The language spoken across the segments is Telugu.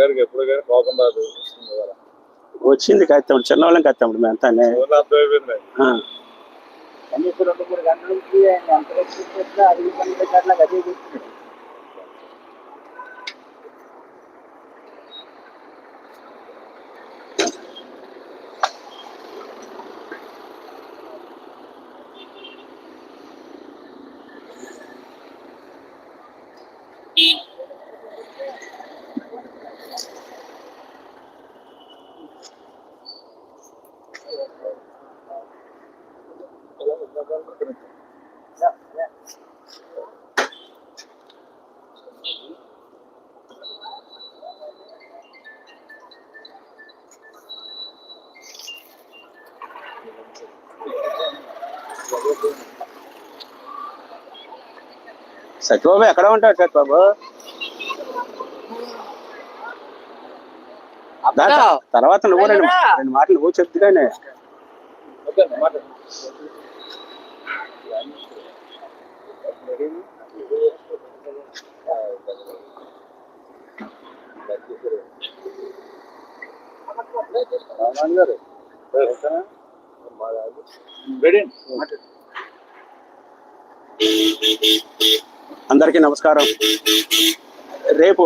అన్నగారికి ఎప్పుడు కానీ కోపం రాదు వస్తుంది కదా. వచ్చింది కత్తాడు చిన్నవాళ్ళం కత్తాడు మేము అంతా ఊర్లో అర్థమైపోయింది కనీసం రెండు మూడు గంటల నుంచి ఆయన ఎంత సత్యబాబు ఎక్కడ ఉంటాడు సత్యబాబు? తర్వాత నువ్వు రెండు రెండు మాటలు నువ్వు చెప్తు కానీ ఓకే మాట రామాన్ గారు ఓకేనా? రెడీ అందరికీ నమస్కారం. రేపు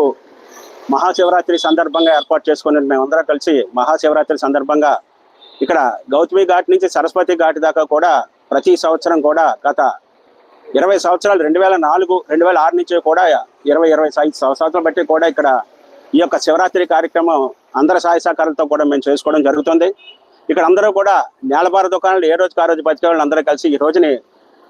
మహాశివరాత్రి సందర్భంగా ఏర్పాటు చేసుకుని మేమందరం కలిసి మహాశివరాత్రి సందర్భంగా ఇక్కడ గౌతమి ఘాట్ నుంచి సరస్వతి ఘాట్ దాకా కూడా ప్రతి సంవత్సరం కూడా గత ఇరవై సంవత్సరాలు రెండు వేల నాలుగు రెండు వేల ఆరు నుంచి కూడా ఇరవై ఇరవై ఐదు సంవత్సరాలు బట్టి కూడా ఇక్కడ ఈ యొక్క శివరాత్రి కార్యక్రమం అందరి సహాయ సహకారాలతో కూడా మేము చేసుకోవడం జరుగుతుంది. ఇక్కడ అందరూ కూడా నేలబార దుకాణాలు ఏ రోజుకి ఆ రోజు బతికే అందరూ కలిసి ఈ రోజుని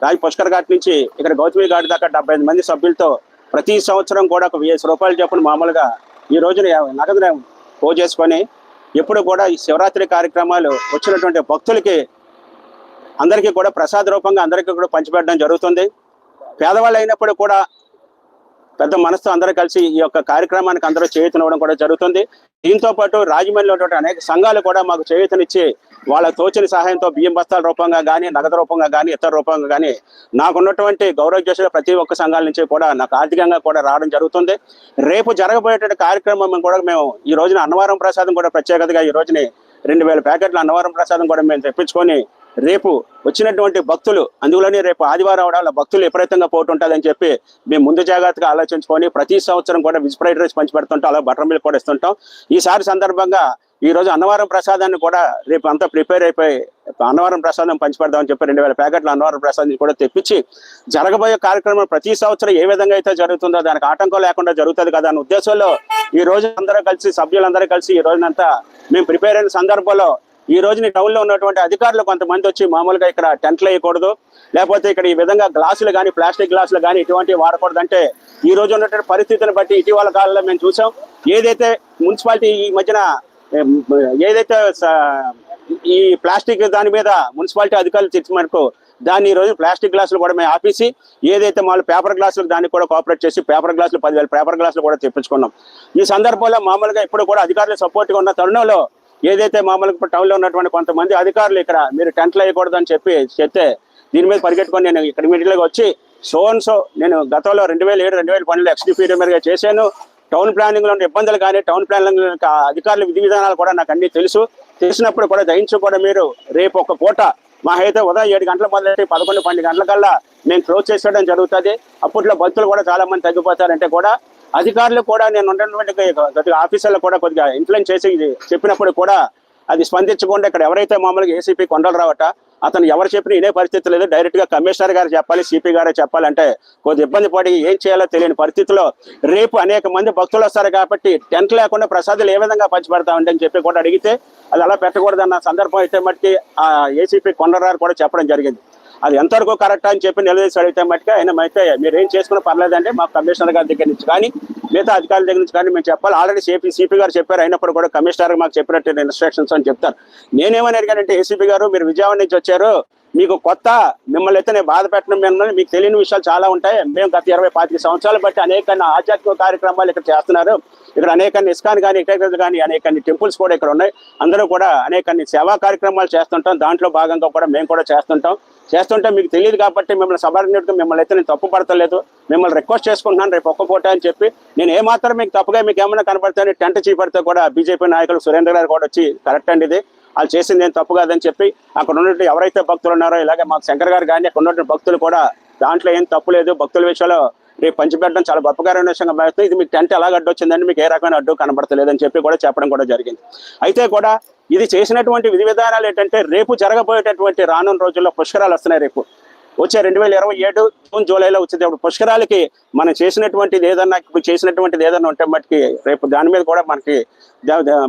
రాజ పుష్కర్ ఘాట్ నుంచి ఇక్కడ గౌతమి ఘాట్ దాకా డెబ్బై ఐదు మంది సభ్యులతో ప్రతి సంవత్సరం కూడా ఒక వెయ్యి రూపాయలు చొప్పున మామూలుగా ఈ రోజున నగదు పో చేసుకొని ఎప్పుడు కూడా ఈ శివరాత్రి కార్యక్రమాలు వచ్చినటువంటి భక్తులకి అందరికీ కూడా ప్రసాద రూపంగా అందరికీ కూడా పంచిపెట్టడం జరుగుతుంది. పేదవాళ్ళు అయినప్పుడు కూడా పెద్ద మనసుతో అందరూ కలిసి ఈ యొక్క కార్యక్రమానికి అందరూ చేయుతనివ్వడం కూడా జరుగుతుంది. దీంతో పాటు రాజమండ్రిలో ఉన్నటువంటి అనేక సంఘాలు కూడా మాకు చేయూతనిచ్చి వాళ్ళ తోచిన సహాయంతో బియ్యం బస్తాల రూపంగా కానీ నగదు రూపంగా కానీ ఇతర రూపంగా కానీ నాకున్నటువంటి గౌరవ ప్రతి ఒక్క సంఘాల నుంచి కూడా నాకు ఆర్థికంగా కూడా రావడం జరుగుతుంది. రేపు జరగబోయేటువంటి కార్యక్రమం కూడా మేము ఈ రోజున అన్నవరం ప్రసాదం కూడా ప్రత్యేకతగా ఈ రోజుని రెండు వేల ప్యాకెట్ల అన్నవరం ప్రసాదం కూడా మేము తెప్పించుకొని రేపు వచ్చినటువంటి భక్తులు అందులోనే రేపు ఆదివారం అవడాల భక్తులు విపరీతంగా పోటీ ఉంటుందని చెప్పి మేము ముందు జాగ్రత్తగా ఆలోచించుకొని ప్రతి సంవత్సరం కూడా విజ్ ఫ్రైడ్ రైస్ పంచి పెడుతుంటాం అలా బటర్ మిల్క్ కూడా ఇస్తుంటాం. ఈసారి సందర్భంగా ఈ రోజు అన్నవరం ప్రసాదాన్ని కూడా రేపు అంతా ప్రిపేర్ అయిపోయి అన్నవరం ప్రసాదం పంచిపెడదామని చెప్పి రెండు వేల ప్యాకెట్ల అన్నవరం ప్రసాదం కూడా తెప్పించి జరగబోయే కార్యక్రమం ప్రతి సంవత్సరం ఏ విధంగా అయితే జరుగుతుందో దానికి ఆటంకం లేకుండా జరుగుతుంది కదా అనే ఉద్దేశంలో ఈ రోజు అందరూ కలిసి సభ్యులందరూ కలిసి ఈ రోజునంతా మేము ప్రిపేర్ అయిన సందర్భంలో ఈ రోజుని టౌన్లో ఉన్నటువంటి అధికారులు కొంతమంది వచ్చి మామూలుగా ఇక్కడ టెంట్లు వేయకూడదు. లేకపోతే ఇక్కడ ఈ విధంగా గ్లాసులు కానీ ప్లాస్టిక్ గ్లాసులు కానీ ఇటువంటివి వాడకూడదు అంటే ఈ రోజు ఉన్నటువంటి పరిస్థితిని బట్టి ఇటీవల కాలంలో మేము చూసాం. ఏదైతే మున్సిపాలిటీ ఈ మధ్యన ఏదైతే ఈ ప్లాస్టిక్ దాని మీద మున్సిపాలిటీ అధికారులు తెచ్చిన మనకు దాన్ని ఈ రోజు ప్లాస్టిక్ గ్లాసులు కూడా మేము ఆపేసి ఏదైతే మామూలు పేపర్ గ్లాసులు దాన్ని కూడా కోఆపరేట్ చేసి పేపర్ గ్లాసులు పదివేల పేపర్ గ్లాసులు కూడా తెప్పించుకున్నాం. ఈ సందర్భంలో మామూలుగా ఇప్పుడు కూడా అధికారులు సపోర్ట్గా ఉన్న తరుణంలో ఏదైతే మామూలుగా ఇప్పుడు టౌన్లో ఉన్నటువంటి కొంతమంది అధికారులు ఇక్కడ మీరు టెంట్లు వేయకూడదు అని చెప్పి చెప్తే దీని మీద పరిగెట్టుకొని నేను ఇక్కడ ఇమీడియట్గా వచ్చి సోన్ సో నేను గతంలో రెండు వేల ఏడు రెండు వేల పన్నెండు ఎక్స్డిపీ మీరుగా చేశాను. టౌన్ ప్లానింగ్లో ఉన్న ఇబ్బందులు కానీ టౌన్ ప్లానింగ్ అధికారుల విధి విధానాలు కూడా నాకు అన్ని తెలుసు. తెలిసినప్పుడు కూడా దయించు కూడా మీరు రేపు ఒక పూట మా అయితే ఉదయం ఏడు గంటల మొదలెట్టి పదకొండు పన్నెండు గంటల కల్లా మేము క్లోజ్ చేసేయడం జరుగుతుంది. అప్పట్లో భక్తులు కూడా చాలా మంది తగ్గిపోతారంటే కూడా అధికారులు కూడా నేను ఉన్నటువంటి కొద్దిగా ఆఫీసర్లు కూడా కొద్దిగా ఇన్ఫ్లుయెన్స్ చేసి చెప్పినప్పుడు కూడా అది స్పందించకుండా ఇక్కడ ఎవరైతే మామూలుగా ఏసీపీ కొండలు రావట అతను ఎవరు చెప్పినా ఇదే పరిస్థితి లేదు. డైరెక్ట్గా కమిషనర్ గారు చెప్పాలి సిపి గారు చెప్పాలంటే కొద్ది ఇబ్బంది పడి ఏం చేయాలో తెలియని పరిస్థితిలో రేపు అనేక మంది భక్తులు వస్తారు కాబట్టి టెంట్ లేకుండా ప్రసాదాలు ఏ విధంగా పంచిపెడతామండి అని చెప్పి కూడా అడిగితే అది అలా పెట్టకూడదన్న సందర్భం అయితే మట్టి ఆ ఏసీపీ కొండరారు కూడా చెప్పడం జరిగింది. అది ఎంతవరకు కరెక్ట్ అని చెప్పి నిలదీసి అడిగితే మట్టుగా ఆయన అయితే మీరు ఏం చేసుకున్నా పర్లేదంటే మా కమిషనర్ గారి దగ్గర నుంచి కానీ మిగతా అధికారుల దగ్గర నుంచి కానీ మేము చెప్పాలి. ఆల్రెడీ సిపి సిపి గారు చెప్పారు. అయినప్పుడు కూడా కమిషనర్ మాకు చెప్పినట్టు ఇన్స్ట్రక్షన్స్ అని చెప్తారు నేనేమని అడిగానంటే ఏసీపీ గారు మీరు విజయవాడ నుంచి వచ్చారు. మీకు కొత్త మిమ్మల్ని అయితే నేను బాధ పెట్టడం మిమ్మల్ని. మీకు తెలియని విషయాలు చాలా ఉంటాయి. మేము గత ఇరవై పాతిక సంవత్సరాలు బట్టి అనేక ఆధ్యాత్మిక కార్యక్రమాలు ఇక్కడ చేస్తున్నారు. ఇక్కడ అనేక ఇస్కాన్ కానీ ఇక్కడ కానీ అనేక టెంపుల్స్ కూడా ఇక్కడ ఉన్నాయి. అందరూ కూడా అనేక సేవా కార్యక్రమాలు చేస్తుంటాం. దాంట్లో భాగంగా కూడా మేము కూడా చేస్తుంటాం. చేస్తుంటే మీకు తెలియదు కాబట్టి మిమ్మల్ని సబార్డినేట్గా మిమ్మల్ని అయితే నేను తప్పు పడతలేదు. మిమ్మల్ని రిక్వెస్ట్ చేసుకుంటున్నాను రేపు ఒక్క పూట అని చెప్పి. నేను ఏమాత్రం మీకు తప్పుగా మీకు ఏమైనా కనపడతాను టెంట్ చీపడితే కూడా బీజేపీ నాయకులు సురేంద్ర గారు కూడా వచ్చి కరెక్ట్ అండి ఇది. వాళ్ళు చేసింది ఏం తప్పు కాదని చెప్పి అక్కడ ఉన్నట్టు ఎవరైతే భక్తులు ఉన్నారో ఇలాగే మాకు శంకర్ గారు కానీ అక్కడ ఉన్నటువంటి భక్తులు కూడా దాంట్లో ఏం తప్పు లేదు. భక్తుల విషయంలో రేపు పంచిపెట్టడం చాలా గొప్పకరమైన విషయంగా భావిస్తుంది ఇది మీకు టెంట్ ఎలాగ అడ్డు వచ్చిందండి? మీకు ఏ రకమైన అడ్డు కనబడతలేదని చెప్పి కూడా చెప్పడం కూడా జరిగింది. అయితే కూడా ఇది చేసినటువంటి విధి విధానాలు ఏంటంటే రేపు జరగబోయేటటువంటి రానున్న రోజుల్లో పుష్కరాలు వస్తున్నాయి రేపు. వచ్చే రెండు వేల ఇరవై ఏడు జూన్ జూలైలో వచ్చేది అప్పుడు పుష్కరాలకి మనం చేసినటువంటిది ఏదన్నా ఇప్పుడు చేసినటువంటిది ఏదన్నా ఉంటే మటుకి రేపు దాని మీద కూడా మనకి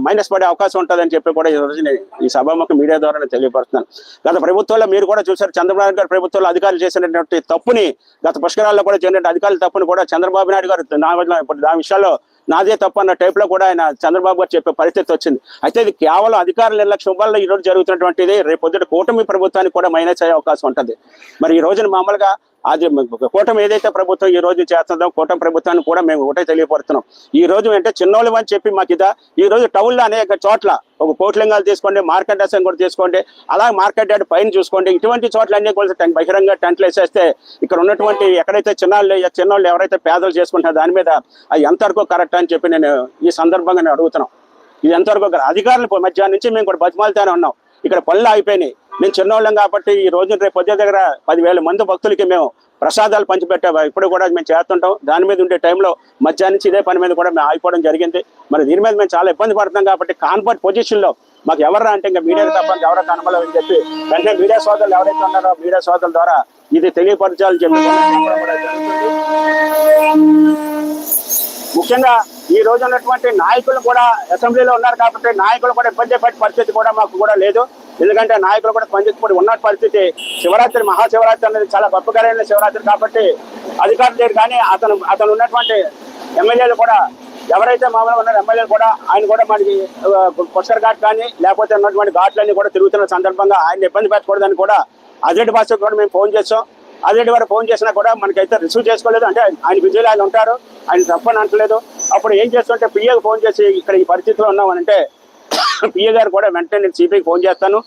మైనస్ పడే అవకాశం ఉంటుందని చెప్పి కూడా ఈ రోజు ఈ సభాముఖ మీడియా ద్వారా నేను తెలియపరుస్తున్నాను. గత ప్రభుత్వంలో మీరు కూడా చూశారు చంద్రబాబు గారు ప్రభుత్వంలో అధికారులు చేసినటువంటి తప్పుని గత పుష్కరాల్లో కూడా చేసినటువంటి అధికారుల తప్పుని కూడా చంద్రబాబు నాయుడు గారు నా ఇప్పుడు విషయాల్లో నాదే తప్పు అన్న టైప్లో కూడా ఆయన చంద్రబాబు గారు చెప్పే పరిస్థితి వచ్చింది. అయితే ఇది కేవలం అధికారుల నిర్లక్ష్యం వల్ల ఈ రోజు జరుగుతున్నటువంటిది. రేపు కూటమి ప్రభుత్వానికి కూడా మైనస్ అయ్యే అవకాశం ఉంటుంది. మరి ఈ రోజున మామూలుగా అది కూటమి ఏదైతే ప్రభుత్వం ఈ రోజు చేస్తుందో కూటమి ప్రభుత్వాన్ని కూడా మేము ఒకటే తెలియపడుతున్నాం ఈ రోజు అంటే చిన్నోళ్ళు అని చెప్పి మాకు ఇదా. ఈ రోజు టౌన్లో అనేక చోట్ల ఒక కోట్లింగాలు తీసుకోండి మార్కెట్ అసెంట్ కూడా తీసుకోండి అలాగే మార్కెట్ యార్డ్ పైన చూసుకోండి. ఇటువంటి చోట్ల అన్ని కూడా బహిరంగ టెంట్లు వేసేస్తే ఇక్కడ ఉన్నటువంటి ఎక్కడైతే చిన్నాళ్ళు చిన్నోళ్ళు ఎవరైతే పేదలు చేసుకుంటారో దాని మీద అది ఎంతవరకు కరెక్ట్ అని చెప్పి నేను ఈ సందర్భంగా నేను అడుగుతున్నాం ఇది ఎంతవరకు correct? అధికారులు మధ్యాహ్నం నుంచి మేము కూడా బతిమాలతోనే ఉన్నాం. ఇక్కడ పనులు ఆగిపోయినాయి. మేము చిన్నవాళ్ళం కాబట్టి ఈ రోజు రేపు పొద్దు దగ్గర పదివేల మంది భక్తులకి మేము ప్రసాదాలు పంచిపెట్టే. ఇప్పుడు కూడా మేము చేస్తుంటాం. దాని మీద ఉండే టైంలో మధ్యాహ్నం నుంచి ఇదే పని మీద కూడా మేము ఆగిపోవడం జరిగింది. మరి దీని మీద మేము చాలా ఇబ్బంది పడుతున్నాం కాబట్టి కాన్ఫర్ట్ పొజిషన్లో మాకు ఎవరు అంటే ఇంకా మీడియా తప్ప ఎవరో కనబడని చెప్పి వెంటనే మీడియా సోదరులు ఎవరైతే ఉన్నారో మీడియా సోదరుల ద్వారా ఇది తెలియపరచాలని చెప్పి ముఖ్యంగా ఈ రోజు ఉన్నటువంటి నాయకులు కూడా అసెంబ్లీలో ఉన్నారు కాబట్టి నాయకులు కూడా ఇబ్బంది పడే పరిస్థితి కూడా మాకు కూడా లేదు. ఎందుకంటే నాయకులు కూడా పనిచేసుకుని ఉన్న పరిస్థితి శివరాత్రి మహాశివరాత్రి అనేది చాలా గొప్పకరమైన శివరాత్రి కాబట్టి అధికారులు లేరు. కానీ అతను అతను ఉన్నటువంటి ఎమ్మెల్యేలు కూడా ఎవరైతే మామూలుగా ఉన్నారు ఎమ్మెల్యేలు కూడా ఆయన కూడా మనకి ఆ, ఘాట్ కానీ లేకపోతే ఉన్నటువంటి ఘాట్లన్నీ కూడా తిరుగుతున్న సందర్భంగా ఆయన ఇబ్బంది పెట్టకూడదని కూడా అజెడ్ భాషకు కూడా మేము ఫోన్ చేసాం ఆల్రెడీ వారు ఫోన్ చేసినా కూడా మనకైతే రిసీవ్ చేసుకోలేదు. అంటే ఆయన విజయలు ఆయన ఉంటారు. ఆయన తప్పని అంటలేదు అప్పుడు ఏం చేస్తుంటే పిఏకి ఫోన్ చేసి ఇక్కడ ఈ పరిస్థితిలో ఉన్నామనంటే పిఏ గారు కూడా వెంటనే నేను సిపిఐకి ఫోన్ చేస్తాను.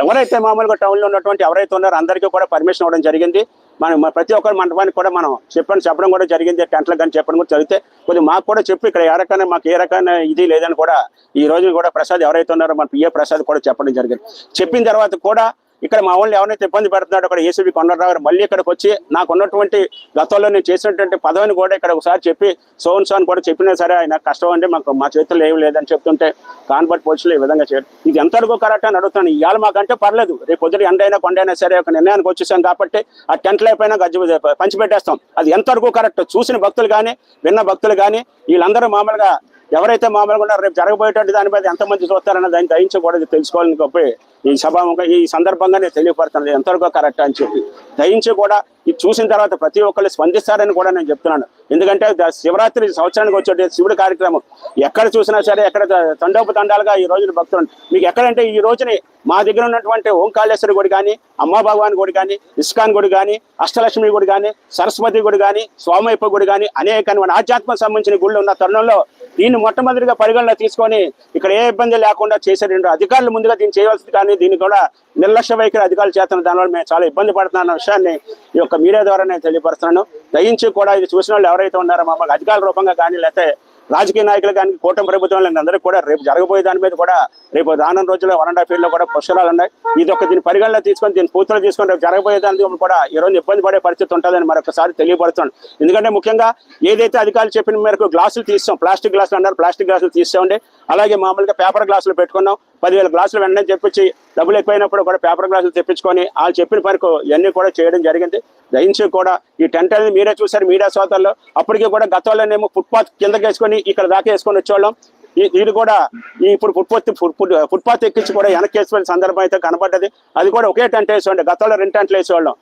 ఎవరైతే మామూలుగా టౌన్లో ఉన్నటువంటి ఎవరైతే ఉన్నారో అందరికీ కూడా పర్మిషన్ ఇవ్వడం జరిగింది. మనం ప్రతి ఒక్కరి మండపానికి కూడా మనం చెప్పని చెప్పడం కూడా జరిగింది. టెంట్లకు కానీ చెప్పడం కూడా జరిగితే కొద్దిగా మాకు కూడా చెప్పి ఇక్కడ ఏ రకమైన మాకు ఏ రకమైన ఇది లేదని కూడా ఈ రోజు కూడా ప్రసాద్ ఎవరైతే ఉన్నారో మన పిఏ ప్రసాద్ కూడా చెప్పడం జరిగింది. చెప్పిన తర్వాత కూడా ఇక్కడ మా వాళ్ళు ఎవరైతే ఇబ్బంది పెడుతున్నాడో అక్కడ ఏసీబీ కొండరావు గారు మళ్ళీ ఇక్కడికి వచ్చి నాకు ఉన్నటువంటి గతంలో నేను చేసినటువంటి పదవిని కూడా ఇక్కడ ఒకసారి చెప్పి సోన్ సోన్ కూడా చెప్పినా సరే ఆయన కష్టం అంటే మాకు మా చేతుల్లో ఏమి లేదని చెప్తుంటే కాన్వర్ట్ పోలీసులు ఈ విధంగా చేయడం. ఇది ఎంతవరకు కరెక్ట్ అని అడుగుతాను ఇవాళ మాకంటే పర్లేదు. రేపు పొద్దున ఎండైనా కొండైనా సరే ఒక నిర్ణయానికి వచ్చేసాం కాబట్టి ఆ టెంట్లు అయిపోయినా గజ్జి పంచిపెట్టేస్తాం. అది ఎంతవరకు కరెక్ట్? చూసిన భక్తులు కానీ విన్న భక్తులు కానీ వీళ్ళందరూ మామూలుగా ఎవరైతే మామూలుగా ఉన్నారో రేపు జరగబోయేటువంటి దాని మీద ఎంతమంది చూస్తారన్న దాన్ని దయించకూడదు తెలుసుకోవాలని చెప్పి ఈ సభాముఖం ఈ సందర్భంగా నేను ఎంతవరకు కరెక్ట్ అని చెప్పి. దయించి కూడా ఇది చూసిన తర్వాత ప్రతి ఒక్కళ్ళు స్పందిస్తారని కూడా నేను చెప్తున్నాను. ఎందుకంటే శివరాత్రి సంవత్సరానికి వచ్చే శివుడి కార్యక్రమం ఎక్కడ చూసినా సరే ఎక్కడ తండోపు తండాలుగా ఈ రోజున భక్తులు మీకు ఎక్కడంటే ఈ రోజుని మా దగ్గర ఉన్నటువంటి ఓంకాళేశ్వరి గుడి కానీ అమ్మ భగవాన్ గుడి కానీ ఇస్కాన్ గుడి కానీ అష్టలక్ష్మి గుడి కానీ సరస్వతి గుడి కానీ స్వామయ్యప్ప గుడి కానీ అనేక ఆధ్యాత్మకు సంబంధించిన గుళ్ళు ఉన్న తరుణంలో దీన్ని మొట్టమొదటిగా పరిగణన తీసుకొని ఇక్కడ ఏ ఇబ్బంది లేకుండా చేసే అధికారులు ముందుగా దీన్ని చేయవలసింది కానీ దీన్ని కూడా నిర్లక్ష్య వైఖరి అధికారులు చేస్తున్న దానివల్ల మేము చాలా ఇబ్బంది పడుతున్నా అన్న విషయాన్ని ఈ యొక్క మీడియా ద్వారా నేను తెలియపరుస్తున్నాను. దయించి కూడా ఇది చూసిన వాళ్ళు ఎవరైతే ఉన్నారో మమ్మల్ని అధికారుల రూపంగా కానీ లేకపోతే రాజకీయ నాయకులు కానీ కూటమి ప్రభుత్వం అందరికీ కూడా రేపు జరగబోయే దాని మీద కూడా రేపు రానున్న రోజుల్లో వన్ అండ్ హాఫ్లో కూడా పుష్కరాలు ఉన్నాయి. ఇది ఒక దీని పరిగణలో తీసుకొని దీని పూర్తిలో తీసుకొని రేపు జరగబోయే దాని కూడా ఈ రోజు ఇబ్బంది పడే పరిస్థితి ఉంటుందని మరొకసారి తెలియపడుతుంది ఎందుకంటే ముఖ్యంగా ఏదైతే అధికారులు చెప్పిన మేరకు గ్లాసులు తీస్తాం ప్లాస్టిక్ గ్లాసులు అన్నారు ప్లాస్టిక్ గ్లాసులు తీసేయండి అలాగే మామూలుగా పేపర్ గ్లాసులు పెట్టుకున్నాం. పదివేల గ్లాసులు వెంటనే చెప్పించి డబ్బులు ఎక్కువైనప్పుడు కూడా పేపర్ గ్లాసులు తెప్పించుకొని వాళ్ళు చెప్పిన పనికి ఇవన్నీ కూడా చేయడం జరిగింది. దయించి కూడా ఈ టెంట్ అనేది మీరే చూసారు మీడియా సోదరులు అప్పటికి కూడా గతంలోనేమో ఫుట్పాత్ కిందకి వేసుకొని ఇక్కడ దాకా వేసుకొని వచ్చేవాళ్ళం. ఈ- ఇది కూడా ఇప్పుడు ఫుట్పాత్ ఫుట్ ఫుట్పాత్ ఎక్కించి కూడా వెనక్కి వేసుకునే సందర్భం అయితే కనబడ్డది. అది కూడా ఒకే టెంట్ వేసేవాడి గతంలో రెండు టెంట్లు వేసేవాళ్ళం.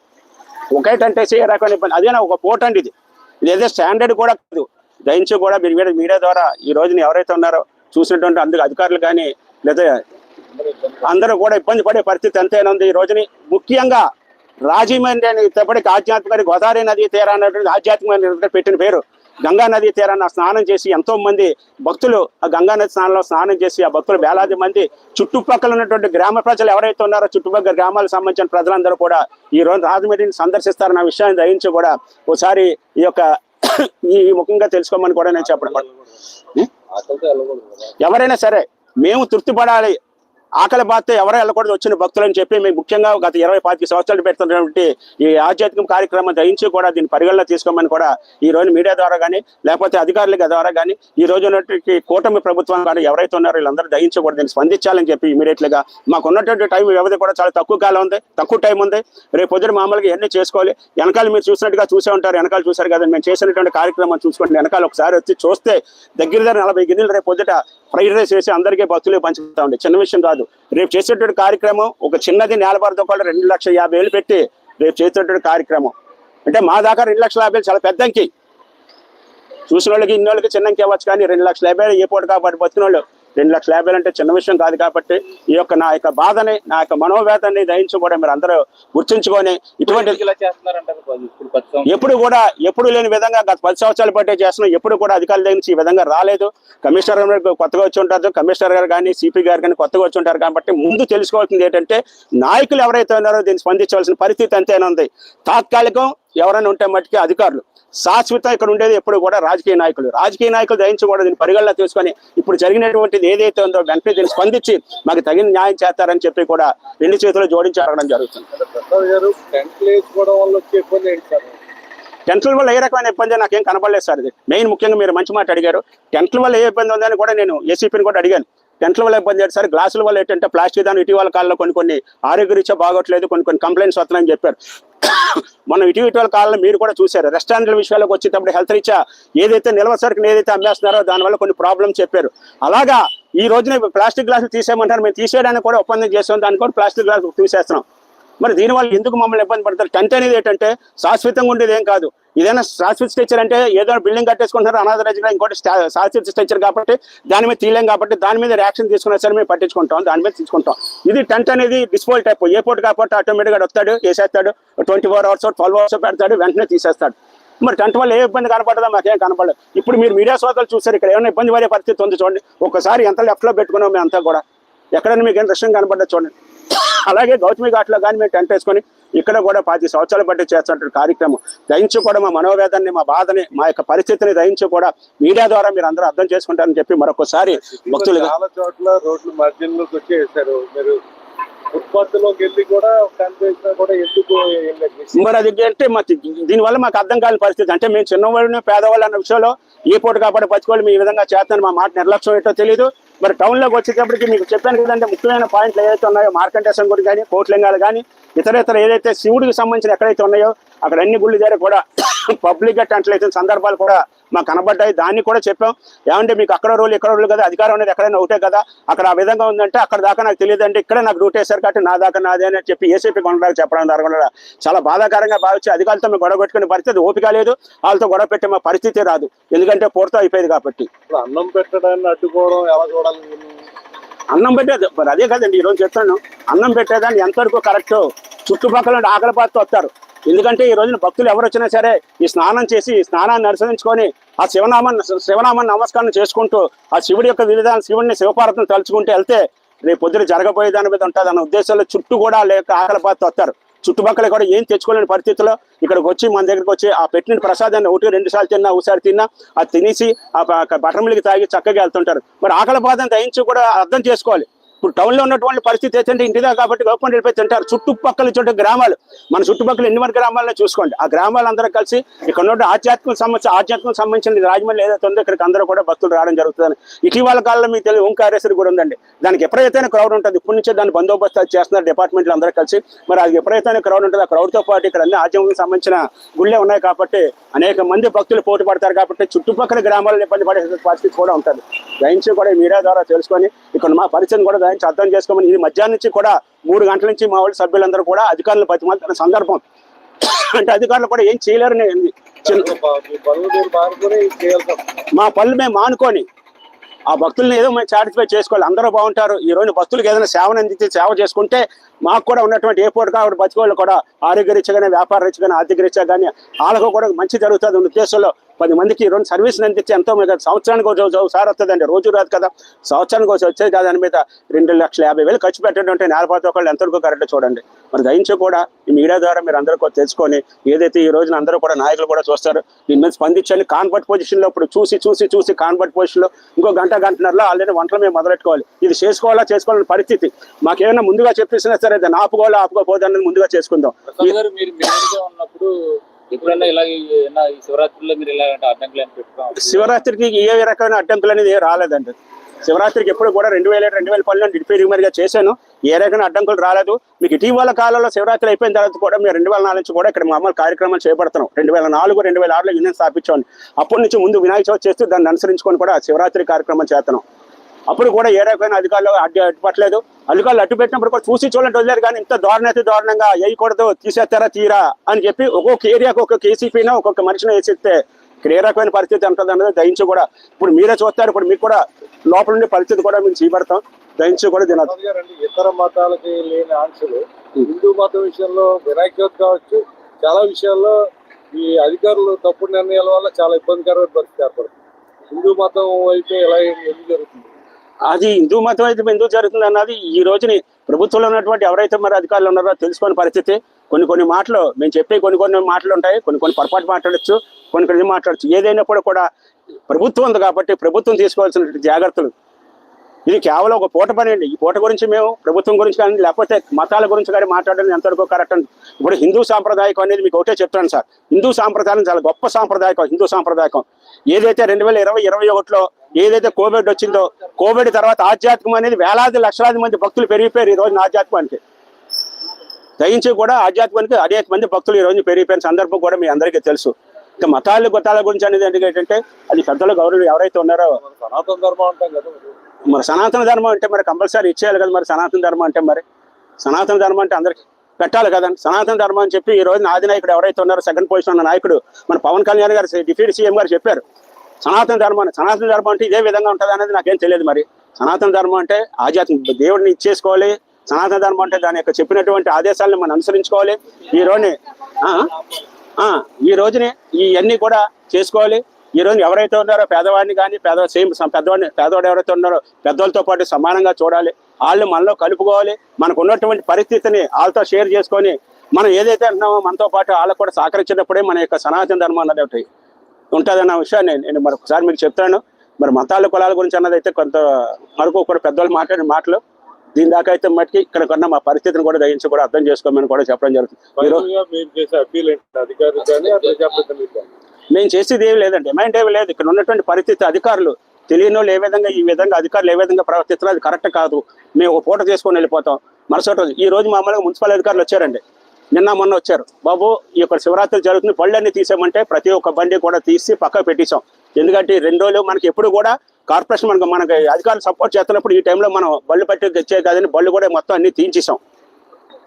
ఒకే టెంట్ వేసి ఏ రకమైన ఇబ్బంది అదేనా ఒక పోట్ అండి ఇది. ఇది స్టాండర్డ్ కూడా కాదు. దయించి కూడా మీరు మీడియా ద్వారా ఈ రోజున ఎవరైతే ఉన్నారో చూసినటువంటి అందుకు అధికారులు కానీ లేదా అందరూ కూడా ఇబ్బంది పడే పరిస్థితి ఎంతైనా ఉంది ఈ రోజుని ముఖ్యంగా రాజమండ్రి అని ఇప్పటికి ఆధ్యాత్మిక గోదావరి నది తీరా అన్నటువంటి ఆధ్యాత్మిక పెట్టిన పేరు. గంగా నది తీరాన స్నానం చేసి ఎంతో మంది భక్తులు ఆ గంగా నది స్నానంలో స్నానం చేసి ఆ భక్తులు వేలాది మంది చుట్టుపక్కల ఉన్నటువంటి గ్రామ ప్రజలు ఎవరైతే ఉన్నారో చుట్టుపక్కల గ్రామాలకు సంబంధించిన ప్రజలందరూ కూడా ఈ రోజు రాజమండ్రిని సందర్శిస్తారన్న విషయాన్ని గ్రహించి కూడా ఒకసారి ఈ యొక్క ఈ ముఖంగా తెలుసుకోమని కూడా నేను చెప్పడం ఎవరైనా సరే మేము తృప్తి పడాలి ఆకలి బాధతో ఎవరో వెళ్ళకూడదు వచ్చిన భక్తులని చెప్పి మేము ముఖ్యంగా గత ఇరవై పాతిక సంవత్సరాలు పెడుతున్నటువంటి ఈ ఆధ్యాత్మిక కార్యక్రమం దయించి కూడా దీన్ని పరిగణన తీసుకోమని కూడా ఈ రోజు మీడియా ద్వారా కానీ లేకపోతే అధికారుల ద్వారా కానీ ఈ రోజు ఉన్నటువంటి కూటమి ప్రభుత్వం కానీ ఎవరైతే ఉన్నారో వీళ్ళందరూ దయించి కూడా దీన్ని స్పందించాలని చెప్పి ఇమీడియట్గా మాకు ఉన్నటువంటి టైం వ్యవధి కూడా చాలా తక్కువ కాలం ఉంది తక్కువ టైం ఉంది. రేపు పొద్దున మామూలుగా ఎన్ని చేసుకోవాలి. వెనకాల మీరు చూసినట్టుగా చూసే ఉంటారు వెనకాల చూసారు కదా మేము చేసినటువంటి కార్యక్రమం చూసుకోండి. వెనకాల ఒకసారి వచ్చి చూస్తే దగ్గర దగ్గర నలభై గిన్నెలు రేపు పొద్దుట ఫ్రైడ్ రైస్ వేసి అందరికీ భక్తులు పంచుతా ఉండే చిన్న విషయం కాదు. రేపు చేసేటువంటి కార్యక్రమం ఒక చిన్నది నేలబారుతో కూడా రెండు లక్షల యాభై వేలు పెట్టి రేపు చేసేటువంటి కార్యక్రమం. అంటే మా దాకా రెండు లక్షల యాభై చాలా పెద్ద అంకి చూసిన వాళ్ళకి ఇన్ని వాళ్ళకి చిన్న అంకి ఇవ్వచ్చు కానీ రెండు లక్షల యాభై వేలు ఏ పూట కాబట్టి బతికిన వాళ్ళు రెండు లక్షల యాభై అంటే చిన్న విషయం కాదు కాబట్టి ఈ యొక్క నా యొక్క బాధని నా యొక్క మనోవేదనని దయించుకోవడం మీరు అందరూ గుర్తుంచుకొని ఇటువంటి ఎప్పుడు కూడా ఎప్పుడు లేని విధంగా గత పది సంవత్సరాలు పట్టే చేస్తున్నాం. ఎప్పుడు కూడా అధికారుల దగ్గర నుంచి ఈ విధంగా రాలేదు. కమిషనర్ గారు కొత్తగా వచ్చి ఉంటారు. కమిషనర్ గారు కానీ సిపి గారు కానీ కొత్తగా వచ్చి ఉంటారు కాబట్టి ముందు తెలుసుకోవాల్సింది ఏంటంటే నాయకులు ఎవరైతే ఉన్నారో దీన్ని స్పందించవలసిన పరిస్థితి అంతేనా ఉంది. తాత్కాలికం ఎవరైనా ఉంటే మట్టుకి అధికారులు. శాశ్వత ఇక్కడ ఉండేది ఎప్పుడు కూడా రాజకీయ నాయకులు. రాజకీయ నాయకులు దయించి కూడా దీన్ని పరిగణలో తీసుకొని ఇప్పుడు జరిగినటువంటిది ఏదైతే ఉందో వెంటనే దీన్ని స్పందించి మాకు తగిన న్యాయం చేస్తారని చెప్పి కూడా రెండు చేతులు జోడించి అడగడం జరుగుతుంది. టెంట్లు వల్ల ఏ రకమైన ఇబ్బంది నాకేం కనపడలేదు సార్ ఇది. మెయిన్ ముఖ్యంగా మీరు మంచి మాట అడిగారు. టెంట్ల వల్ల ఏ ఇబ్బంది ఉందని కూడా నేను ఏసీపీని కూడా అడిగాను. టెంట్ల వల్ల ఇబ్బంది సార్? గ్లాసుల వల్ల ఏంటంటే ప్లాస్టిక్ దాని ఇటీవల కాలంలో కొన్ని కొన్ని ఆరోగ్యరీత్యా బాగోట్లేదు కొన్ని కొన్ని కంప్లైంట్స్ వస్తున్నాయని చెప్పారు. మనం ఇటీవల ఇటీవల కాలంలో మీరు కూడా చూశారు. రెస్టారెంట్ల విషయాలకు వచ్చేటప్పుడు హెల్త్ రీత్యా ఏదైతే నిల్వ సరుకుని ఏదైతే అమ్మేస్తున్నారో దానివల్ల కొన్ని ప్రాబ్లమ్స్ చెప్పారు. అలాగా ఈ రోజున ప్లాస్టిక్ గ్లాసులు తీసేయమంటారు. మేము తీసేయడానికి కూడా ఒప్పందం చేస్తాం దానికి కూడా ప్లాస్టిక్ గ్లాసులు తీసేస్తున్నాం. మరి దీనివల్ల ఎందుకు మమ్మల్ని ఇబ్బంది పడతారు? టెంట్ అనేది ఏంటంటే శాశ్వతంగా ఉండేది ఏం కాదు. ఏదైనా శాశ్వత స్ట్రక్చర్ అంటే ఏదో బిల్డింగ్ కట్టేసుకుంటున్నారు అనాథ రచన ఇంకోటి శాశ్వత స్ట్రక్చర్ కాబట్టి దాని మీద తీయలేం కాబట్టి దాని మీద రియాక్షన్ తీసుకున్నా సరే మేము పట్టించుకుంటాం దాని మీద తీసుకుంటాం. ఇది టెంట్ అనేది డిస్పోల్ టైప్ ఏ పోటీ కాబట్టి ఆటోమేటిక్గా వస్తాడు వేసేస్తాడు twenty four hours twelve hours పెడతాడు వెంటనే తీసేస్తాడు. మరి టెంట్ వల్ల ఏ ఇబ్బంది కనపడదా? మాకేం కనపడదు ఇప్పుడు మీరు మీడియా సోదరులు చూసారు ఇక్కడ ఏమైనా ఇబ్బంది పడే పరిస్థితి ఉంది చూడండి. ఒకసారి ఎంత లెఫ్ట్లో పెట్టుకున్నాం మేము అంతా కూడా. ఎక్కడైనా మీకు ఏం దృశ్యం కనపడ్డా చూడండి. అలాగే గౌతమి ఘాట్లో కానీ మేము టెంట్ వేసుకొని ఇక్కడ కూడా పాతి సంవత్సరాలు బట్టి చేస్తున్న కార్యక్రమం. దయించి కూడా మా మనోవేదాన్ని మా బాధని మా యొక్క పరిస్థితిని దయించి కూడా మీడియా ద్వారా మీరు అందరూ అర్థం చేసుకుంటారని చెప్పి మరొకసారి భక్తులుగా చాలా చోట్ల రోడ్లు మధ్యలోకి వచ్చేసారు. మీరు వెళ్ళి కూడా ఎందుకు? మరి అది అంటే మాకు దీనివల్ల మాకు అర్థం కాని పరిస్థితి. అంటే మేము చిన్నవాళ్ళని పేదవాళ్ళు అన్న విషయంలో ఏ పూట కాబట్టి బతుకోవాలి మీ విధంగా చేస్తాను మా మాట నిర్లక్ష్యం ఏంటో తెలియదు మరి టౌన్లోకి వచ్చేటప్పటికి మీకు చెప్పాను కదంటే ముఖ్యమైన పాయింట్లు ఏదైతే ఉన్నాయో మార్కంటేశ్వరం గుడి కానీ కోట్లింగాలు కానీ ఇతర ఇతర ఏదైతే శివుడికి సంబంధించిన ఎక్కడైతే ఉన్నాయో అక్కడ అన్ని గుళ్ళు దగ్గర కూడా పబ్లిక్గా టెంట్లు అయితే సందర్భాలు కూడా మాకు కనబడ్డాయి. దాన్ని కూడా చెప్పాం. ఏమంటే మీకు అక్కడ రోజులు ఇక్కడ రోజులు కదా అధికారం అనేది ఎక్కడైనా ఒకటే కదా. అక్కడ ఆ విధంగా ఉందంటే అక్కడ దాకా నాకు తెలియదు అంటే ఇక్కడే నాకు డ్యూటీ వేశారు కాబట్టి నా దాకా నాదే అని చెప్పి ఏసీపీ కొనడానికి చెప్పడం జరగకుండా చాలా బాధాకరంగా భావించి అధికారులతో మేము గొడవ పెట్టుకునే పరిస్థితి ఓపిక లేదు. వాళ్ళతో గొడవ పెట్టే మా పరిస్థితి రాదు. ఎందుకంటే పూర్తి అయిపోయింది కాబట్టి. అన్నం పెట్టడాన్ని అడ్డుకోవడం ఎలా చూడాలి? అన్నం పెట్టేది మరి అదే కదండి ఈరోజు చెప్తాను అన్నం పెట్టేదాన్ని ఎంతవరకు కరెక్ట్. చుట్టుపక్కల ఆకలి పాత్ర వస్తారు. ఎందుకంటే ఈ రోజున భక్తులు ఎవరు వచ్చినా సరే ఈ స్నానం చేసి స్నానాన్ని అనుసరించుకొని ఆ శివనామాన్ని శివనామాన్ని నమస్కారం చేసుకుంటూ ఆ శివుడి యొక్క విధానం శివుడిని శివపార్వతిని తలుచుకుంటూ వెళ్తే రేపు పొద్దున జరగబోయే దాని మీద ఉంటుంది అన్న ఉద్దేశంలో చుట్టూ కూడా లేక ఆకలి పాత్ర వస్తారు. చుట్టుపక్కల కూడా ఏం తెచ్చుకోలేని పరిస్థితిలో ఇక్కడికి వచ్చి మన దగ్గరికి వచ్చి ఆ పెట్టిన ప్రసాదాన్ని ఒకటి రెండు సార్లు తిన్నా ఒకసారి తిన్నా అది తినేసి ఆ బటర్ మిల్క్ తాగి చక్కగా వెళ్తుంటారు. మరి ఆకలి బాధను దయించి కూడా అర్థం చేసుకోవాలి. ఇప్పుడు టౌన్లో ఉన్నటువంటి పరిస్థితి ఏంటంటే ఇంటిదా కాబట్టి గవర్నమెంట్ వెళ్ళిపోయి తింటారు చుట్టుపక్కల చుట్టూ గ్రామాలు మన చుట్టుపక్కల ఎన్ని మంది గ్రామాల్లో చూసుకోండి. ఆ గ్రామాలందరూ కలిసి ఇక్కడ ఉన్న ఆధ్యాత్మిక సంబంధించి ఆధ్యాత్మిక సంబంధించిన రాజమండ్రి ఏదైతే ఉందో ఇక్కడికి అందరూ కూడా భక్తులు రావడం జరుగుతుందని. ఇటీవల కాలంలో మీకు తెలియదు ఓంకారేశ్వరి కూడా ఉందండి. దానికి ఎప్పుడైతే క్రౌడ్ ఉంటుంది. ఇప్పటి నుంచే దాన్ని బందోబస్తు చేస్తున్నారు డిపార్ట్మెంట్లు అందరూ కలిసి. మరి అది ఎప్పుడైతే క్రౌడ్ ఉంటుంది. ఆ క్రౌడ్తో తో పాటు ఇక్కడ అన్ని ఆధ్యాత్మిక సంబంధించిన గుళ్ళే ఉన్నాయి కాబట్టి అనేక మంది భక్తులు పోటీ పడతారు కాబట్టి చుట్టుపక్కల గ్రామాల్లో ఇబ్బంది పడే పరిస్థితి కూడా ఉంటుంది. దయించి కూడా మీడియా ద్వారా తెలుసుకొని ఇక్కడ మా పరిచయం కూడా దయించి అర్థం చేసుకోమని ఇది మధ్యాహ్నం నుంచి కూడా మూడు గంటల నుంచి మా వాళ్ళ సభ్యులందరూ కూడా అధికారులు బతిమాలుతున్న సందర్భం. అంటే అధికారులు కూడా ఏం చేయలేరని. మా పనులు మేము మానుకొని ఆ భక్తుల్ని ఏదో మేము సాటిస్ఫై చేసుకోవాలి. అందరూ బాగుంటారు. ఈ రోజు భక్తులకు ఏదైనా సేవను అందించి సేవ చేసుకుంటే మాకు కూడా ఉన్నటువంటి ఏ పూట కాబట్టి బతికోళ్ళు కూడా ఆరోగ్య రీత్యా కానీ వ్యాపార రీత్యా కానీ ఆర్థిక రీత్యా కానీ వాళ్ళకు కూడా మంచి జరుగుతుంది అనే ఉద్దేశంలో పది మందికి రెండు సర్వీస్ అందించి ఎంతో మీద సంవత్సరానికి ఒక ఒకసారి వస్తుందండి. రోజు రాదు కదా. సంవత్సరానికి వచ్చి వచ్చేది కదా. దాని మీద రెండు లక్షల యాభై వేలు ఖర్చు పెట్టడం అంటే నేలపాత ఒకళ్ళు ఎంతవరకు కరెక్ట్ చూడండి. మరి దయించి కూడా ఈ మీడియా ద్వారా మీరు అందరూ కూడా తెలుసుకొని ఏదైతే ఈ రోజున అందరూ కూడా నాయకులు కూడా చూస్తారు దీని మీద స్పందించండి. కాన్వర్ట్ పొజిషన్లో ఇప్పుడు చూసి చూసి చూసి కాన్వర్ట్ పొజిషన్లో ఇంకో గంట గంటన్నరలో ఆల్రెడీ వంటలు మేము మొదలెట్టుకోవాలి. ఇది చేసుకోవాలా చేసుకోవాలని పరిస్థితి. మాకేమైనా ముందుగా చెప్పేసినా సరే దాన్ని ఆపుకోవాలా ఆపుకోపోదని ముందుగా చేసుకుందాం. ఉన్నప్పుడు శివరాత్రికి ఏ రకమైన అడ్డంకులు అనేది రాలేదండి. శివరాత్రికి ఎప్పుడు కూడా రెండు వేల రెండు వేల డిప్యూటీ మరిగా చేశాను. ఏ రకమైన అడ్డంకులు రాలేదు. మీకు ఇటీవల కాలంలో శివరాత్రి అయిపోయిన తర్వాత కూడా మేము రెండు వేల నాలుగు నుంచి కూడా ఇక్కడ మామూలు కార్యక్రమాలు చేపడుతున్నాం. రెండు వేల నాలుగు రెండు వేల ఆరులో యూనియన్ స్థాపించాం అప్పటి నుంచి ముందు వినాయక చవితి చేస్తూ దాన్ని అనుసరించుకొని కూడా శివరాత్రి కార్యక్రమం చేస్తున్నాం. అప్పుడు కూడా ఏ రకమైన అధికారులు అడ్డు అడ్డుపట్టలేదు అధికారులు అడ్డు పెట్టినప్పుడు కూడా చూసి చూడండి వదిలేరు కానీ ఇంత దారుణైతే దారుణంగా వేయకూడదు తీసేస్తారా తీరా అని చెప్పి ఒక్కొక్క ఏరియాకి ఒక్కొక్క ఏసీపీనా ఒక్కొక్క మనిషిని వేసిస్తే ఇక్కడ ఏ రకమైన పరిస్థితి ఉంటుంది అన్నది దయించి కూడా ఇప్పుడు మీరే చూస్తారు. ఇప్పుడు మీకు కూడా లోపల ఉండే పరిస్థితి కూడా మీకు చూపెడతాం దయించి కూడా తినదు ఇతర మతాలకి లేని ఆంక్షలు హిందూ మతం విషయంలో వినాయక చవితి కావచ్చు చాలా విషయాల్లో ఈ అధికారులు తప్పుడు నిర్ణయాల వల్ల చాలా ఇబ్బందికరమైన పరిస్థితి ఏర్పడుతుంది. హిందూ మతం అయితే ఎలా ఎందుకు జరుగుతుంది? అది హిందూ మతం అయితే ఎందుకు జరుగుతుంది అన్నది ఈ రోజుని ప్రభుత్వంలో ఉన్నటువంటి ఎవరైతే మరి అధికారులు ఉన్నారో తెలుసుకునే పరిస్థితి. కొన్ని కొన్ని మాటలు మేము చెప్పే కొన్ని కొన్ని మాటలు ఉంటాయి. కొన్ని కొన్ని పొరపాటు మాట్లాడచ్చు కొన్ని కొన్ని మాట్లాడచ్చు. ఏదైనప్పుడు కూడా ప్రభుత్వం ఉంది కాబట్టి ప్రభుత్వం తీసుకోవాల్సిన జాగ్రత్తలు. ఇది కేవలం ఒక పూట పని అండి. ఈ పూట గురించి మేము ప్రభుత్వం గురించి కానీ లేకపోతే మతాల గురించి కానీ మాట్లాడడం ఎంతవరకు కరెక్ట్ అండి? ఇప్పుడు హిందూ సాంప్రదాయకం అనేది మీకు ఒకటే చెప్తాను సార్. హిందూ సాంప్రదాయం చాలా గొప్ప సాంప్రదాయకం హిందూ సాంప్రదాయకం. ఏదైతే రెండు వేల ఇరవై ఇరవై ఒకటిలో ఏదైతే కోవిడ్ వచ్చిందో కోవిడ్ తర్వాత ఆధ్యాత్మికం అనేది వేలాది లక్షలాది మంది భక్తులు పెరిగిపోయారు ఈ రోజున ఆధ్యాత్మికానికి దయించి కూడా ఆధ్యాత్మికానికి అనేక మంది భక్తులు ఈ రోజు పెరిగిపోయిన సందర్భం కూడా మీ అందరికీ తెలుసు. ఇంకా మతాలు గొత్తాల గురించి అనేది ఏంటంటే అది పెద్దల గౌరవం ఎవరైతే ఉన్నారో సనాతన ధర్మం అంటాం కదా మరి. సనాతన ధర్మం అంటే మరి కంపల్సరీ ఇచ్చేయాలి కదా మరి సనాతన ధర్మం అంటే మరి. సనాతన ధర్మం అంటే అందరికి పెట్టాలి కదండి సనాతన ధర్మం అని చెప్పి ఈ రోజు ఆది నాయకుడు ఎవరైతే ఉన్నారో సెకండ్ పొజిషన్ ఉన్న నాయకుడు మన పవన్ కళ్యాణ్ గారు డిప్యూటీ సీఎం గారు చెప్పారు. సనాతన ధర్మం సనాతన ధర్మం అంటే ఇదే విధంగా ఉంటుంది అనేది నాకేం తెలియదు మరి. సనాతన ధర్మం అంటే ఆధ్యాత్మిక దేవుడిని ఇచ్చేసుకోవాలి. సనాతన ధర్మం అంటే దాని యొక్క చెప్పినటువంటి ఆదేశాలను మనం అనుసరించుకోవాలి. ఈ రోజుని ఆ, ఆ, ఈ రోజుని ఇవన్నీ కూడా చేసుకోవాలి. ఈ రోజు ఎవరైతే ఉన్నారో పేదవాడిని కానీ పేద సేమ్ పెద్దవాడిని పేదవాడు ఎవరైతే ఉన్నారో పెద్దవాళ్ళతో పాటు సమానంగా చూడాలి. వాళ్ళు మనలో కలుపుకోవాలి. మనకు ఉన్నటువంటి పరిస్థితిని వాళ్ళతో షేర్ చేసుకొని మనం ఏదైతే అంటున్నామో మనతో పాటు వాళ్ళకు కూడా సహకరించినప్పుడే మన యొక్క సనాతన ధర్మం అన్నది ఒకటి ఉంటుందన్న విషయాన్ని నేను మరొకసారి మీకు చెప్తాను. మరి మతాల కులాల గురించి అన్నది అయితే కొంత వరకు కూడా పెద్దవాళ్ళు మాట్లాడిన మాటలు. దీని దాకా అయితే మట్టుకి ఇక్కడ కొన్న మా పరిస్థితిని కూడా దయించి కూడా అర్థం చేసుకోమని కూడా చెప్పడం జరుగుతుంది. మేము చేసేది ఏమి లేదండి. డిమాండ్ ఏమి లేదు. ఇక్కడ ఉన్నటువంటి పరిస్థితి అధికారులు తెలియని వాళ్ళు ఏ విధంగా ఈ విధంగా అధికారులు ఏ విధంగా ప్రవర్తిస్తున్నారు అది కరెక్ట్ కాదు. మేము ఒక పూట చేసుకొని వెళ్ళిపోతాం. మరుసటి రోజు ఈ రోజు మామూలుగా మున్సిపల్ అధికారులు వచ్చారండి. నిన్న మొన్న వచ్చారు. బాబు ఈ యొక్క శివరాత్రి జరుగుతుంది. పళ్ళన్నీ తీసామంటే ప్రతి ఒక్క బండి కూడా తీసి పక్కకు పెట్టేశాం. ఎందుకంటే రెండు రోజులు మనకి ఎప్పుడు కూడా కార్పొరేషన్ మనకు మనకి అధికారులు సపోర్ట్ చేస్తున్నప్పుడు ఈ టైంలో మనం బళ్ళు పట్టి తెచ్చే కాదని బళ్ళు కూడా మొత్తం అన్ని తీయించేసాం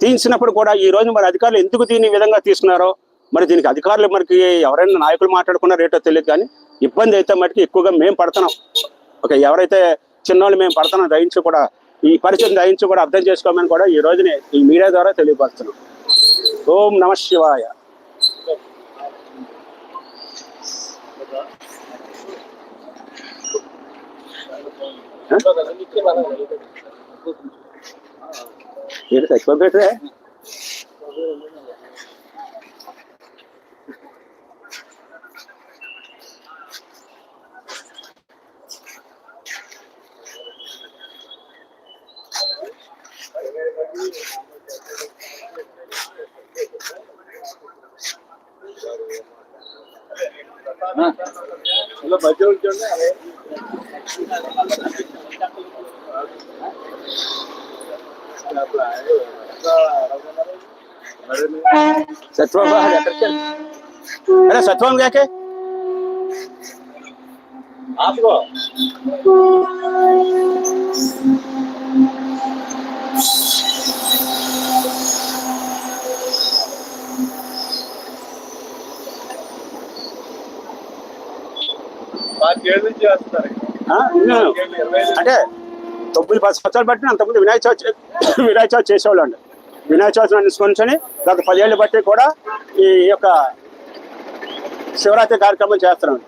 తీయించినప్పుడు కూడా ఈ రోజు మరి అధికారులు ఎందుకు దీని విధంగా తీసుకున్నారో మరి దీనికి అధికారులు మనకి ఎవరైనా నాయకులు మాట్లాడుకున్న రేటో తెలియదు కానీ ఇబ్బంది అయితే మటుకు ఎక్కువగా మేము పడుతున్నాం. ఓకే ఎవరైతే చిన్నోళ్ళు మేము పడుతున్నాం దయించి కూడా ఈ పరిస్థితిని దయించి కూడా అర్థం చేసుకోమని కూడా ఈ రోజునే ఈ మీడియా ద్వారా తెలియపరుస్తున్నాం. ఓం నమ శివాయ ఏంటి తక్కువ పెట్టరే ఇలా సత్వం బాగా అరే సత్వం కాకే ఆపుకో. అంటే తొమ్మిది పది సంవత్సరాలు బట్టి అంతకుముందు వినాయక చవితి వినాయక చవితి చేసేవాళ్ళు అండి. వినాయక చవితి అనుసుకొని గత పదేళ్ళు బట్టి కూడా ఈ యొక్క శివరాత్రి కార్యక్రమం చేస్తున్నాం.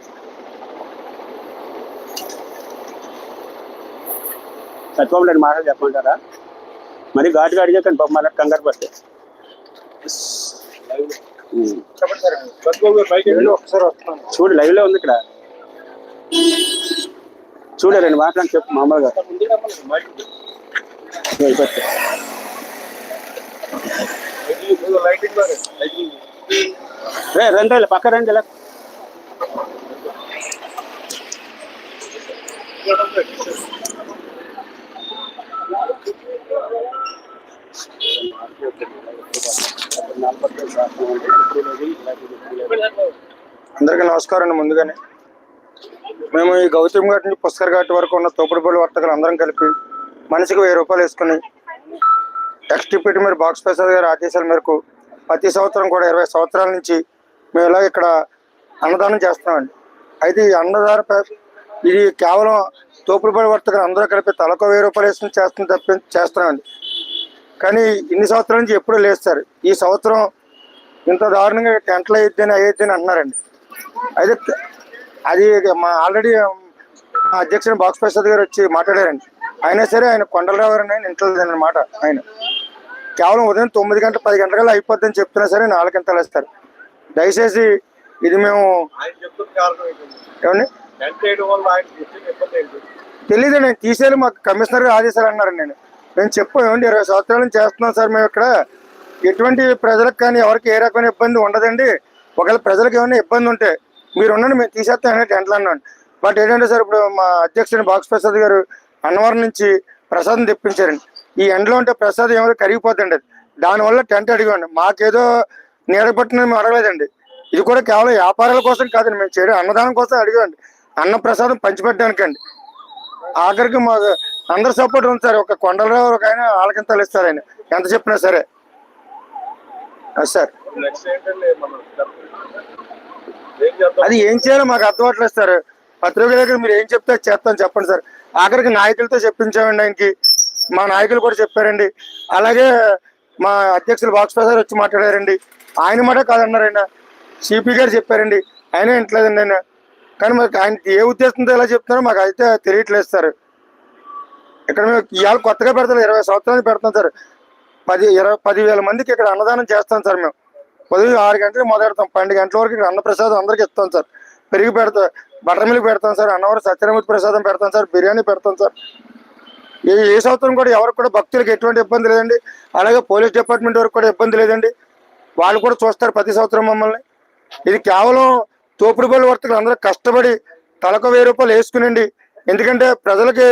సత్యబాబు రెడ్డి మాటలు చెప్పమంటారా? మరి ఘాటుగా అడిగాకండి పాపం మళ్ళీ కంగారు పడితే. చూడు లైవ్లో ఉంది ఇక్కడ. చూడు రెండు మాటలు చెప్పు మామూలుగా. అయిపోతే. రే రెండు పక్క రెండు ఇలా అందరికీ నమస్కారం అండి ముందుగానే. మేము ఈ గౌతమ్ ఘాట్ నుంచి పుష్కర్ ఘాట్ వరకు ఉన్న తోపుడుపల్లి వర్తకులు అందరం కలిపి మనిషికి వెయ్యి రూపాయలు వేసుకుని ఎక్స్టిపిటీ మీరు బాక్స్ ప్రసాద్ గారి ఆదేశాల మేరకు ప్రతి సంవత్సరం కూడా ఇరవై సంవత్సరాల నుంచి మేము ఇలా ఇక్కడ అన్నదానం చేస్తున్నామండి. అయితే ఈ అన్నదాన ఇది కేవలం తోపుడుపల్లి వర్తకులు అందరూ కలిపి తలకు వెయ్యి రూపాయలు వేసుకుని చేస్తున్న తప్పి చేస్తున్నామండి. కానీ ఇన్ని సంవత్సరాల నుంచి ఎప్పుడూ లేస్తారు ఈ సంవత్సరం ఇంత దారుణంగా టెంట్లు అయ్యిద్దని అయ్యిద్దని అంటున్నారండి. అయితే అది మా ఆల్రెడీ మా అధ్యక్షుడు బాక్స్ ప్రసాద్ గారు వచ్చి మాట్లాడారండి. అయినా సరే ఆయన కొండలరావు గారు ఆయన ఇంట్లో అనమాట ఆయన. కేవలం ఉదయం తొమ్మిది గంటల పది గంటల అయిపోద్దని చెప్తున్నా సరే నాలుగు గంటలు వేస్తారు. దయచేసి ఇది మేము ఏమండి? తెలియదు నేను తీసేయాలి మాకు కమిషనర్ ఆదేశాలు అన్నారు నేను. నేను చెప్పాను ఏమండి ఇరవై సంవత్సరాల నుంచి చేస్తున్నాం సార్ మేము ఇక్కడ. ఎటువంటి ప్రజలకు కానీ ఎవరికి ఏ రకమైన ఇబ్బంది ఉండదండి. ఒకవేళ ప్రజలకు ఏమైనా ఇబ్బంది ఉంటే మీరు ఉండండి మేము తీసేస్తామని టెంట్లు అన్నాను బట్ ఏంటంటే సార్ ఇప్పుడు మా అధ్యక్షుడు బాక్స్ ప్రసాద్ గారు అన్నవరం నుంచి ప్రసాదం తెప్పించారండి. ఈ ఎండలో ఉంటే ప్రసాదం ఏమైనా కరిగిపోతుంది అది దానివల్ల టెంట్ అడిగాండి మాకేదో నీడ పట్టిన మేము అడగలేదండి. ఇది కూడా కేవలం వ్యాపారాల కోసం కాదండి మేము చేయడం అన్నదానం కోసం అడిగాండి అన్న ప్రసాదం పంచిపెట్టడానికండి. ఆఖరికి మా అందరు సపోర్ట్ ఉంది సార్. ఒక కొండలరావు ఒక ఆయన ఆలకింతలు ఇస్తారు ఆయన. ఎంత చెప్పినా సరే. సార్ నెక్స్ట్ ఏంటంటే మనం ఏం చేద్దాం అది ఏం చేయాలో మాకు అర్థం అవట్లేదు సార్. పత్రిక దగ్గర మీరు ఏం చెప్తే అది చేస్తాను చెప్పండి సార్. ఆఖరికి నాయకులతో చెప్పించామండి ఆయనకి. మా నాయకులు కూడా చెప్పారండి. అలాగే మా అధ్యక్షులు బాక్స్ ప్రసాద్ వచ్చి మాట్లాడారండి. ఆయన మాట కాదన్నారు ఆయన. సిపి గారు చెప్పారండి. ఆయన వింటలేదండి ఆయన. కానీ మాకు ఆయన ఏ ఉద్దేశంతో ఎలా చెప్తున్నారో మాకు అయితే తెలియట్లేదు సార్. ఇక్కడ మేము ఇవాళ కొత్తగా పెడతాం ఇరవై సంవత్సరాలు పెడతాం సార్. పది ఇరవై పదివేల మందికి ఇక్కడ అన్నదానం చేస్తాం సార్ మేము. ఉదయం ఆరు గంటలకు మొదలెడతాం. పన్నెండు గంటల వరకు ఇక్కడ అన్నప్రసాదం అందరికి ఇస్తాం సార్. పెరిగి పెడతాం బటర్ మిల్క్ పెడతాం సార్ అన్నవరం సత్యనమూర్తి ప్రసాదం పెడతాం సార్ బిర్యానీ పెడతాం సార్. ఏ ఏ సంవత్సరం కూడా ఎవరికి కూడా భక్తులకు ఎటువంటి ఇబ్బంది లేదండి. అలాగే పోలీస్ డిపార్ట్మెంట్ వరకు కూడా ఇబ్బంది లేదండి. వాళ్ళు కూడా చూస్తారు ప్రతి సంవత్సరం మమ్మల్ని. ఇది కేవలం తోపుడు బళ్ళు వర్తకులు అందరూ కష్టపడి తలకు వెయ్యి రూపాయలు వేసుకునండి. ఎందుకంటే ప్రజలకి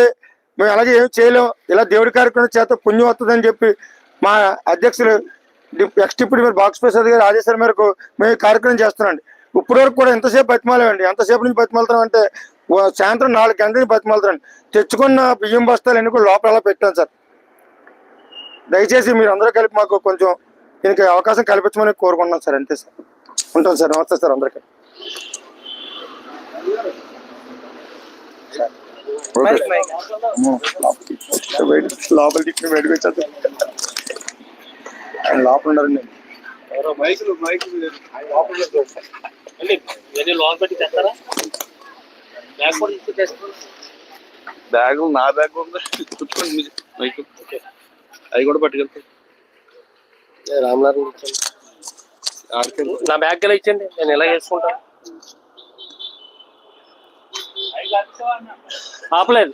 మేము అలాగే ఏం చేయలేం. ఇలా దేవుడి కార్యక్రమం చేత పుణ్యం వస్తుందని చెప్పి మా అధ్యక్షులు ఎక్స్ డిప్యూటీ మీరు బాక్స్ ప్రసాద్ గారి ఆదేశాల మేరకు మేము కార్యక్రమం చేస్తున్నాం ఇప్పటి వరకు కూడా ఎంతసేపు బతిమాలేమండి ఎంతసేపు నుంచి బతిమాలుతాం అంటే సాయంత్రం నాలుగు గంటల నుంచి బతిమాలుతాం తెచ్చుకున్న బియ్యం బస్తాలు ఎన్ని కూడా లోపల అలా పెట్టాం సార్ దయచేసి మీరు అందరూ కలిపి మాకు కొంచెం దీనికి అవకాశం కల్పించమని కోరుకుంటున్నాం సార్ అంతే సార్ ఉంటాం సార్ నమస్తే సార్ అందరికీ లోపల బయటకు వచ్చేది ఆయన లోపల ఉన్నారండి ఎవరో మైకులు మైకులు లోన్ పెట్టి తెస్తారా? బ్యాగ్ కూడా బ్యాగ్ నా బ్యాగ్ ఉంది. మీరు మైక్. అవి కూడా పట్టుకెళ్తాయి నా బ్యాగ్ ఎలా ఇచ్చండి నేను ఎలా చేసుకుంటా ఆపలేదు.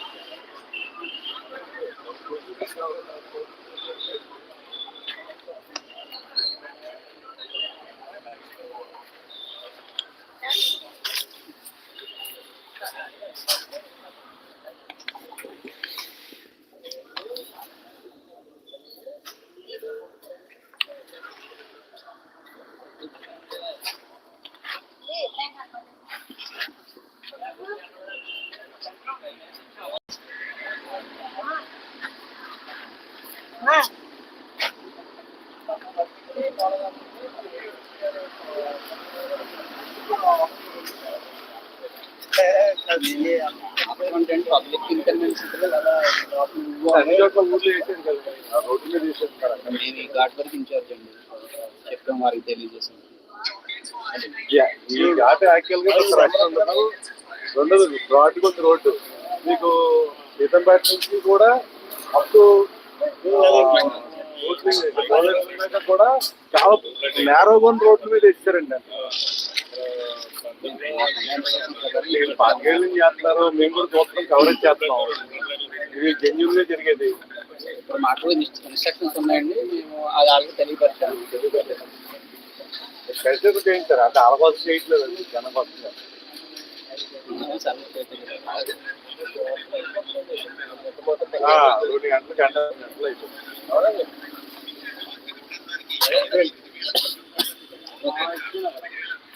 Thank you. నేను ఈ ఘాట్ వరకు ఇన్ఛార్జ్ అండి. చెప్పాం వారికి తెలియజేసాం ఈ ఘాట్ యాక్చువల్ ఉండదు బ్రాడ్ ఉంది రోడ్డు మీకు సీతంపేట నుంచి కూడా అప్ టు కూడా చాలా నేరోగా రోడ్ల మీద ఇచ్చారండి నేను పాతికేళ్ళ నుంచి చేస్తున్నారు? మేము కూడా చూస్తాం కవరేజ్ చేస్తున్నాం. ఇది జెన్యున్గా జరిగేది. ఇప్పుడు మాకు ఇన్స్ట్రక్షన్స్ ఉన్నాయండి మేము అది వాళ్ళకి తెలియపరిచాము కల్చర్ చేయించారు అంటే అలవాటు చేయట్లేదు అండి జనం ఆ, రెండు గంటలు గంట గంటలు అయిపోయింది